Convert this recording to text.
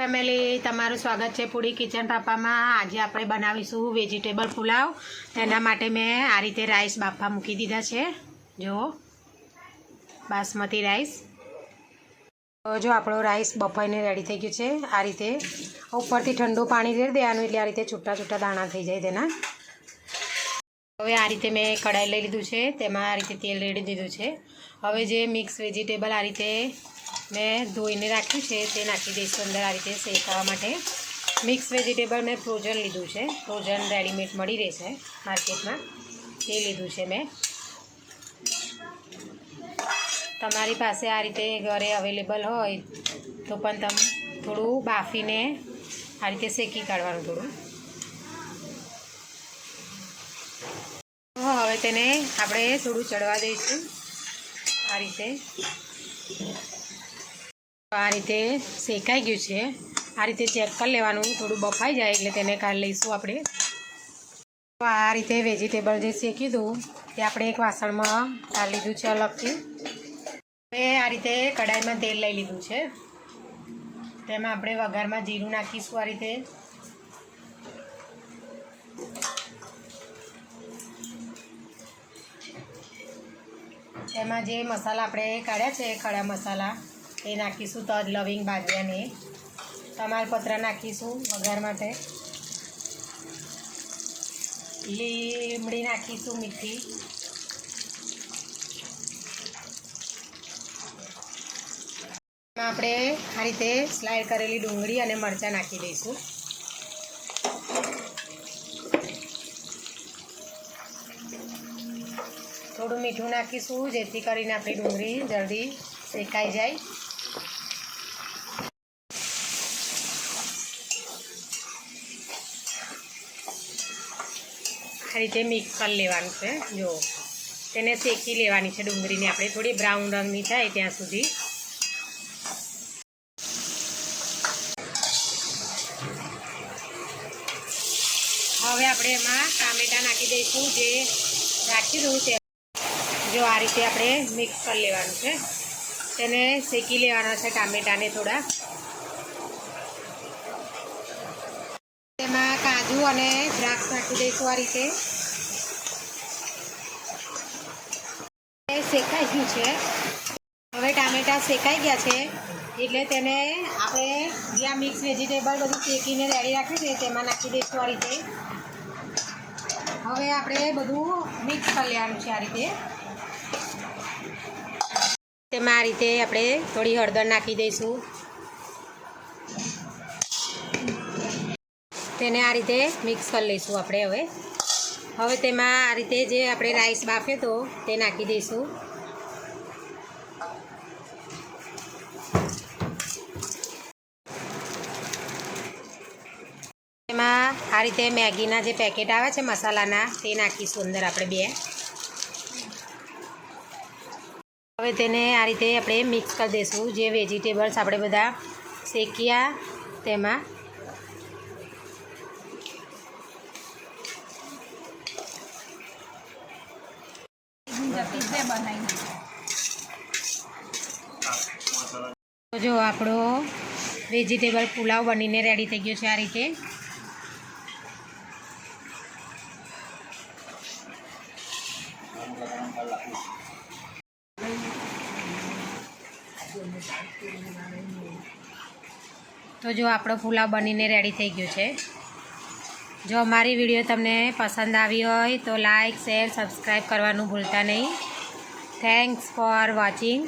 Family, તમારું સ્વાગત છે પૂરી કિચન પાપામાં. આજે આપણે બનાવીશું વેજીટેબલ પુલાવ. તેના માટે મેં આ રીતે રાઈસ બાફા મૂકી દીધા છે. જુઓ. બાસમતી રાઈસ. જો આપણો રાઈસ બફાઈને રેડી થઈ ગયું છે. આ રીતે ઉપરથી ઠંડુ પાણી રેડી દેવાનું, એટલે આ રીતે છૂટા છૂટા દાણા થઈ જાય તેના. હવે આ રીતે મેં કઢાઈ લઈ લીધું છે, તેમાં આ રીતે તેલ રેડી દીધું છે. હવે જે મિક્સ વેજીટેબલ આ રીતે મેં ધોઈને રાખ્યું છે, તે નાખી દઈશું અંદર આ રીતે શેકાવા માટે. મિક્સ વેજીટેબલ મેં ફ્રોઝન લીધું છે ફ્રોઝન રેડીમેડ મળી રહેશે માર્કેટમાં. તે લીધું છે મેં. તમારી પાસે આ રીતે ઘરે અવેલેબલ હોય તો પણ તમે થોડું બાફીને આ રીતે શેકી કાઢવાનું થોડું હવે તેને આપણે થોડું ચડવા દઈશું. આ રીતે. આ રીતે શેકાઈ ગયું છે. આ રીતે ચેક કરી લેવાનું. થોડું બફાઈ જાય એટલે તેને કાઢી લઈશું આપણે. આ રીતે વેજીટેબલ જે શેકી દઉં તે આપણે એક વાસણમાં કાઢી લીધું છે અલગથી. હવે આ રીતે કઢાઈમાં તેલ લઈ લીધું છે. તેમાં આપણે વઘારમાં જીરું નાખીશું આ રીતે. એમાં જે મસાલા આપણે કાઢ્યા છે, ખડા મસાલા, એ નાખીશું તજ, લવિંગ બાજિયાને તમાલપત્ર નાખીશું વઘાર માટે. લીમડી નાખીશું મીઠી. એમાં આપણે આ રીતે સ્લાઇડ કરેલી ડુંગળી અને મરચાં નાખી દઈશું. થોડું મીઠું નાખીશું, જેથી કરીને આપણી ડુંગળી જલ્દી શેકાઈ જાય. આ રીતે મિક્સ કરી લેવાનું છે. જો, તેને શેકી લેવાની છે ડુંગળીને. આપણે થોડી બ્રાઉન રંગની થાય ત્યાં સુધી. હવે આપણે એમાં ટામેટાં નાખી દઈશું, જે રાખીશું તે જો આ રીતે આપણે મિક્સ કરી લેવાનું છે. તેને શેકી લેવાના છે ટામેટાને થોડા. તેમાં કાજુ અને દ્રાક્ષ નાખી દઈશું આ રીતે. શેકાઈ ગયું છે. હવે ટામેટા શેકાઈ ગયા છે, એટલે તેને આપણે જ્યાં મિક્સ વેજીટેબલ બધું શેકીને રેડી રાખ્યું છે, તેમાં નાખી દઈશું આ રીતે. હવે આપણે બધું મિક્સ કરી લેવાનું છે આ રીતે. તેમાં આ રીતે આપણે થોડી હળદર નાખી દઈશું. તેને આ રીતે મિક્સ કરી લઈશું આપણે હવે. હવે તેમાં આ રીતે જે આપણે રાઈસ બાફ્યો તો તે નાખી દઈશું. તેમાં આ રીતે મેગીના જે પેકેટ આવે છે મસાલાના, તે નાખીશું અંદર આપણે બે. હવે તેને આ રીતે આપણે મિક્સ કરી દઈશું જે વેજીટેબલ્સ આપણે બધા શેક્યા, તેમાં જો આપણો વેજીટેબલ પુલાવ બનીને રેડી થઈ ગયો છે આ રીતે. તો જો આપણો પુલાવ બનીને રેડી થઈ ગયો છે. જો અમારી વીડિયો તમને પસંદ આવી હોય તો લાઇક શેર સબસ્ક્રાઈબ કરવાનું ભૂલતા નહીં. Thanks for watching